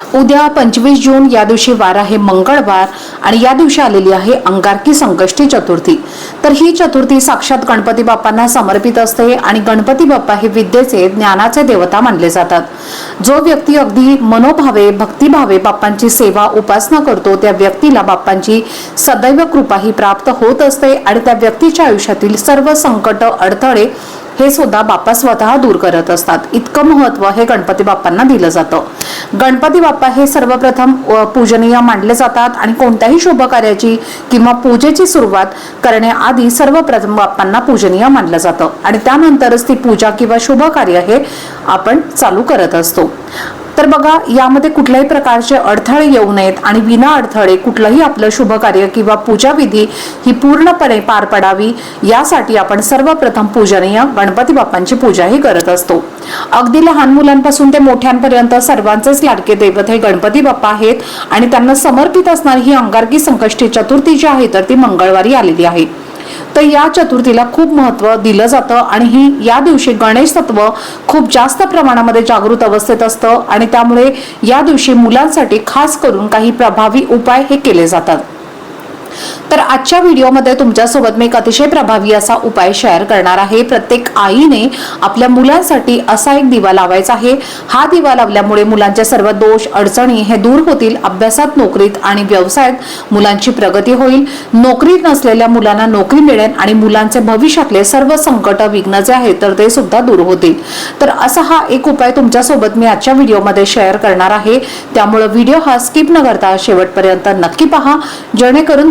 उद्या पंचवीस जून या दिवशी वार आहे मंगळवार आणि या दिवशी आलेली आहे अंगारकी संकष्टी चतुर्थी. तर ही चतुर्थी साक्षात गणपती बाप्पांना समर्पित असते आणि गणपती बाप्पा हे विद्येचे ज्ञानाचे देवता मानले जातात. जो व्यक्ती अगदी मनोभावे भक्तिभावे बाप्पांची सेवा उपासना करतो त्या व्यक्तीला बाप्पांची सदैव कृपा ही प्राप्त होत असते आणि त्या व्यक्तीच्या आयुष्यातील सर्व संकट अडथळे हे सुद्धा बाप्पा स्वतः दूर करत असतात. इतकं महत्त्व हे गणपती बाप्पांना दिलं जातं. गणपती बाप्पा हे सर्वप्रथम पूजनीय मानले जातात आणि कोणत्याही शुभ कार्याची किंवा पूजेची सुरुवात करण्याआधी सर्वप्रथम बाप्पांना पूजनीय मानलं जातं. आणि त्यानंतरच ती पूजा किंवा शुभ कार्य हे आपण चालू करत असतो. तर बघा यामध्ये कुठल्याही प्रकारचे अडथळे येऊ नयेत आणि विना अडथळे कुठलंही आपलं शुभ कार्य किंवा पूजाविधी ही पूर्णपणे पार पडावी यासाठी आपण सर्वप्रथम पूजनीय गणपती बाप्पांची पूजाही करत असतो. अगदी लहान मुलांपासून ते मोठ्यांपर्यंत सर्वांचेच लाडके दैवत हे गणपती बाप्पा आहेत आणि त्यांना समर्पित असणारी ही अंगारकी संकष्टी चतुर्थी जी आहे तर ती मंगळवारी आलेली आहे. तर या चतुर्थीला खूप महत्त्व दिलं जातं आणि ही या दिवशी गणेश तत्व खूप जास्त प्रमाणामध्ये जागृत अवस्थेत असतं आणि त्यामुळे या दिवशी मुलांसाठी खास करून काही प्रभावी उपाय हे केले जातात. तर आजच्या व्हिडिओमध्ये तुमच्यासोबत मी एक अतिशय प्रभावी असा उपाय शेअर करणार आहे. प्रत्येक आईने आपल्या मुलांसाठी असा एक दिवा लावायचा आहे. हा दिवा लावल्यामुळे मुलांचे सर्व दोष अडचणी हे दूर होतील. अभ्यासात नोकरीत आणि व्यवसायात मुलांची प्रगती होईल. नोकरीत नसलेल्या मुलांना नोकरी मिळेल आणि मुलांचे भविष्यातले सर्व संकट विघ्न जे आहेत तर ते सुद्धा दूर होतील. तर असा हा एक उपाय तुमच्यासोबत मी आजच्या व्हिडिओमध्ये शेअर करणार आहे. त्यामुळे व्हिडिओ हा स्किप न करता शेवटपर्यंत नक्की पहा. जेणेकरून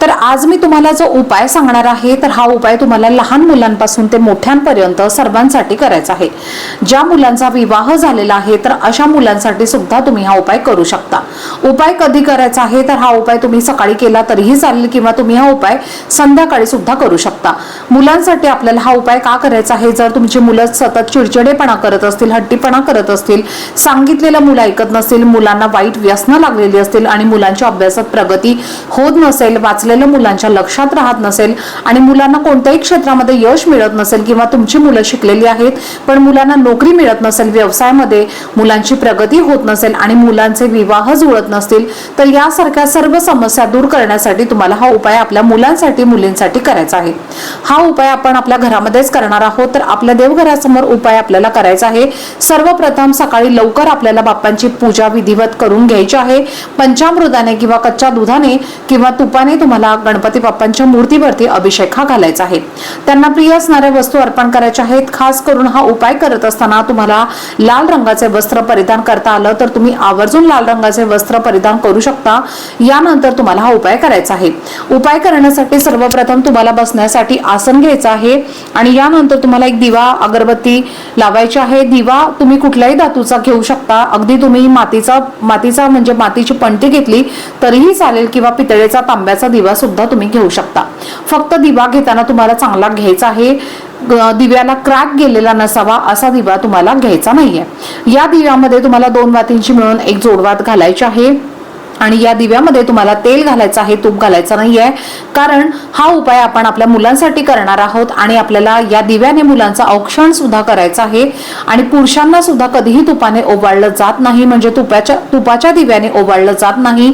तर आज मी तुम्हाला जो उपाय सांगणार आहे तर हा उपाय तुम्हाला लहान मुलांपासून ते मोठ्यांपर्यंत सर्वांसाठी करायचा आहे. ज्या मुलांचा विवाह झालेला आहे तर अशा मुलांसाठी सुद्धा तुम्ही हा उपाय करू शकता. उपाय कधी करायचा आहे तर हा उपाय तुम्ही सकाळी केला तरीही चालेल किंवा तुम्ही हा उपाय संध्याकाळी सुद्धा करू शकता. मुलांसाठी आपल्याला हा उपाय का करायचा आहे? जर तुमची मुलं सतत चिडचिडेपणा करत असतील हट्टीपणा करत असतील सांगितलेलं मुलं ऐकत नसतील मुलांना वाईट व्यसनं लागलेली असतील आणि मुलांच्या अभ्यासात प्रगती होत नसेल वाचलेलं मुलांच्या लक्षात राहत नसेल आणि मुलांना कोणत्याही क्षेत्रामध्ये यश मिळत नसेल किंवा तुमची मुलं शिकलेली आहेत पण मुलांना नोकरी मिळत नसेल व्यवसायामध्ये मुलांची प्रगती होत नसेल आणि मुलांचे विवाह जुळत नसतील तर यासारख्या सर्व समस्या दूर करण्यासाठी तुम्हाला हा उपाय आपल्या मुलांसाठी मुलींसाठी करायचा आहे. हा उपाय आपण आपल्या घरामध्येच करणार आहोत तर आपल्या देवघरासमोर उपाय आपल्याला करायचा आहे. सर्वप्रथम सकाळी लवकर आपल्याला बाप्पांची पूजा विधिवत करून घ्यायची आहे. पंचामृताने किंवा कच्च्या दुधाने किंवा तुपाने तुम्हाला गणपती बाप्पांच्या मूर्तीवरती अभिषेक हा घालायचा आहे. त्यांना प्रिय असणाऱ्या वस्तू अर्पण करायच्या आहेत. खास करून हा उपाय करत असताना तुम्हाला लाल रंगाचे वस्त्र परिधान करता आलं तर तुम्ही आवर्जून लाल रंगाचे वस्त्र परिधान करू शकता. यानंतर तुम्हाला हा उपाय करायचा आहे. उपाय करण्यासाठी सर्वप्रथम तुम्हाला बसण्यासाठी आसन घ्यायचं आहे आणि यानंतर तुम्हाला एक दिवा अगरबत्ती लावायची आहे. दिवा तुम्ही कुठल्याही धातूचा घेऊ शकता. अगदी तुम्ही मातीचा मातीचा म्हणजे मातीची पणती घेतली तरीही चालेल किंवा पितळेचा तांब्याचा दिवा दिवा सुद्धा तुम्ही घेऊ शकता. फक्त दिवा घेताना तुम्हाला चांगला घ्यायचा आहे. दिव्याला क्रॅक गेलेला नसावा असा दिवा तुम्हाला घ्यायचा नाहीये. या दिव्यामध्ये तुम्हाला दोन वातींची मिळून एक जोडवात घालायची आहे. आणि या दिव्यामध्ये तुम्हाला तेल घालायचं आहे तूप घालायचं आहे कारण हा उपाय आपण आपल्या मुलांसाठी करणार आहोत आणि आपल्याला या दिव्याने मुलांचं औक्षण सुद्धा करायचं आहे. आणि पुरुषांना सुद्धा कधीही तुपाने ओवाळलं जात नाही म्हणजे तुपाच्या तुपाच्या दिव्याने ओवाळलं जात नाही.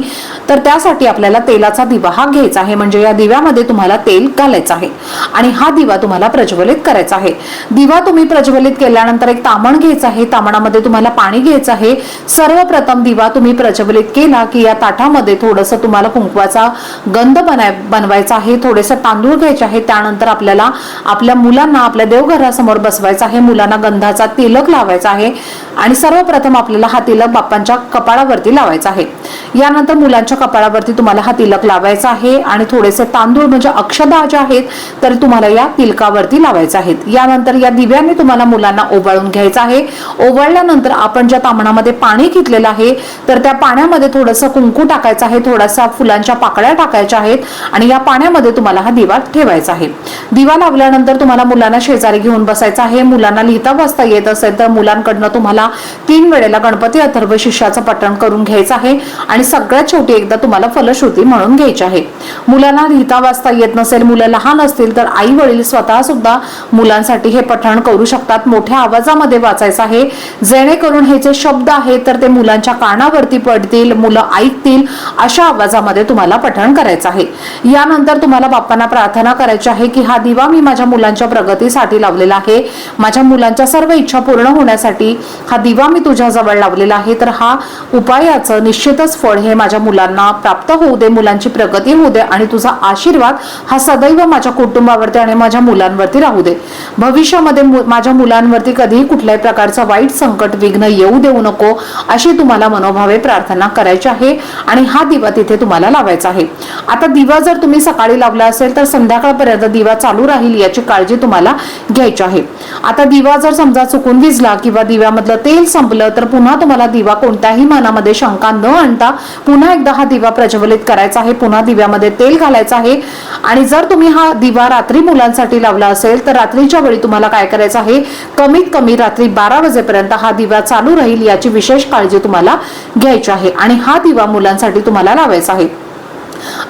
तर त्यासाठी आपल्याला तेलाचा दिवा हा घ्यायचा आहे म्हणजे या दिव्यामध्ये तुम्हाला तेल घालायचं आहे. आणि हा दिवा तुम्हाला प्रज्वलित करायचा आहे. दिवा तुम्ही प्रज्वलित केल्यानंतर एक तामण घ्यायचं आहे तामणामध्ये तुम्हाला पाणी घ्यायचं आहे. सर्वप्रथम दिवा तुम्ही प्रज्वलित केला की या ताटामध्ये थोडंसं तुम्हाला कुंकवाचा गंध बनाय बनवायचा आहे थोडेसे तांदूळ घ्यायचे आहे त्यानंतर आपल्याला आपल्या मुलांना आपल्या देवघरासमोर बसवायचं आहे मुलांना गंधाचा तिलक लावायचा आहे आणि सर्वप्रथम आपल्याला हा तिलक बाप्पांच्या कपाळावरती लावायचा आहे. यानंतर मुलांच्या कपाळावरती तुम्हाला हा तिलक लावायचा आहे आणि थोडेसे तांदूळ म्हणजे अक्षदा ज्या आहेत तर तुम्हाला या तिलकावरती लावायचे आहेत. यानंतर या दिव्याने तुम्हाला मुलांना ओवाळून घ्यायचं आहे. ओवाळल्यानंतर आपण ज्या तांबणामध्ये पाणी घेतलेलं आहे तर त्या पाण्यामध्ये थोडंसं कुंकू टाकायचं आहे थोडासा फुलांच्या पाकळ्या टाकायच्या आहेत आणि या पाण्यामध्ये तुम्हाला हा दिवा ठेवायचा आहे. दिवा लावल्यानंतर तुम्हाला मुलांना शेजारी घेऊन बसायचं आहे. मुलांना लिहिता वाचता येत असेल तर मुलांकडनं तुम्हाला तीन वेळेला गणपती अथर्व शिष्याचं पठण करून घ्यायचं आहे. आणि सगळ्यात शेवटी एकदा तुम्हाला फलश्रुती म्हणून घ्यायची आहे. मुलांना लिहिता वाचता येत नसेल मुलं लहान असतील तर आई वडील स्वतः सुद्धा मुलांसाठी हे पठण करू शकतात. मोठ्या आवाजामध्ये वाचायचं आहे. जेणेकरून हे जे शब्द आहेत तर ते मुलांच्या कानावरती पडतील मुलं ऐकतील अशा आवाजामध्ये तुम्हाला पठण करायचं आहे. यानंतर तुम्हाला बाप्पांना प्रार्थना करायची आहे की हा दिवा मी माझ्या मुलांच्या प्रगतीसाठी लावलेला आहे. माझ्या मुलांच्या सर्व इच्छा पूर्ण होण्यासाठी हा दिवा मी तुझ्या जवळ लावलेला आहे. तर हा उपायाचं निश्चितच फळ हे माझ्या मुलांना प्राप्त होऊ दे मुलांची प्रगती होऊ दे आणि तुझा आशीर्वाद हा सदैव माझ्या कुटुंबावरती आणि माझ्या मुलांवरती राहू दे. भविष्यामध्ये माझ्या मुलांवरती कधीही कुठल्याही प्रकारचं वाईट संकट विघ्न येऊ देऊ नको अशी तुम्हाला मनोभावे प्रार्थना करायची आहे आणि हा दिवा तिथे तुम्हाला लावायचा आहे. आता दिवा जर तुम्ही सकाळी लावला असेल तर संध्याकाळपर्यंत दिवा चालू राहील याची काळजी तुम्हाला घ्यायची आहे. आता दिवा जर समजा चुकून विजला किंवा दिव्यामधलं तेल संपलं तर पुन्हा तुम्हाला दिवा कोणत्याही मनामध्ये शंका न आणता पुन्हा एकदा हा दिवा प्रज्वलित करायचा आहे. पुन्हा दिव्यामध्ये तेल घालायचं आहे. आणि जर तुम्ही हा दिवा रात्री मुलांसाठी लावला असेल तर रात्रीच्या वेळी तुम्हाला काय करायचं आहे? कमीत कमी रात्री बारा वाजेपर्यंत हा दिवा चालू राहील याची विशेष काळजी तुम्हाला घ्यायची आहे. आणि हा दिवा मुलांसाठी तुम्हाला लावायचा आहे.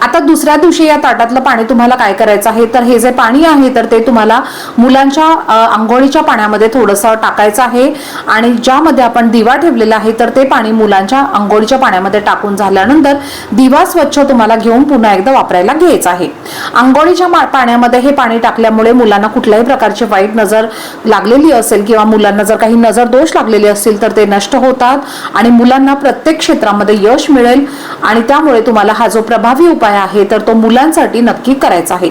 आता दुसऱ्या दिवशी या ताटातलं पाणी तुम्हाला काय करायचं आहे? तर हे जे पाणी आहे तर ते तुम्हाला मुलांच्या आंघोळीच्या पाण्यामध्ये थोडंसं टाकायचं आहे. आणि ज्यामध्ये आपण दिवा ठेवलेला आहे तर ते पाणी मुलांच्या आंघोळीच्या पाण्यामध्ये टाकून झाल्यानंतर दिवा स्वच्छ तुम्हाला घेऊन पुन्हा एकदा वापरायला घ्यायचा आहे. आंघोळीच्या पाण्यामध्ये हे पाणी टाकल्यामुळे मुलांना कुठल्याही प्रकारची वाईट नजर लागलेली असेल किंवा मुलांना जर काही नजर दोष लागलेले असतील तर ते नष्ट होतात आणि मुलांना प्रत्येक क्षेत्रामध्ये यश मिळेल. आणि त्यामुळे तुम्हाला हा जो प्रभाव उपाय आहे तर तो मुलांसाठी नक्की करायचा आहे.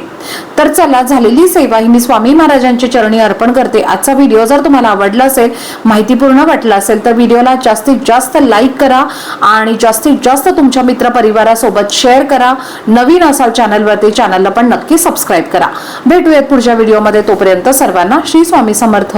तर चला झालेली सेवा ही मी स्वामी महाराजांच्या चरणी अर्पण करते. आजचा व्हिडिओ जर तुम्हाला आवडला असेल माहितीपूर्ण वाटला असेल तर व्हिडिओला जास्तीत जास्त लाईक करा आणि जास्तीत जास्त तुमच्या मित्र परिवारासोबत शेअर करा. नवीन असाल चॅनलवरती चॅनलला पण नक्की सबस्क्राईब करा. भेटूयात पुढच्या व्हिडिओमध्ये. तोपर्यंत सर्वांना श्री स्वामी समर्थ.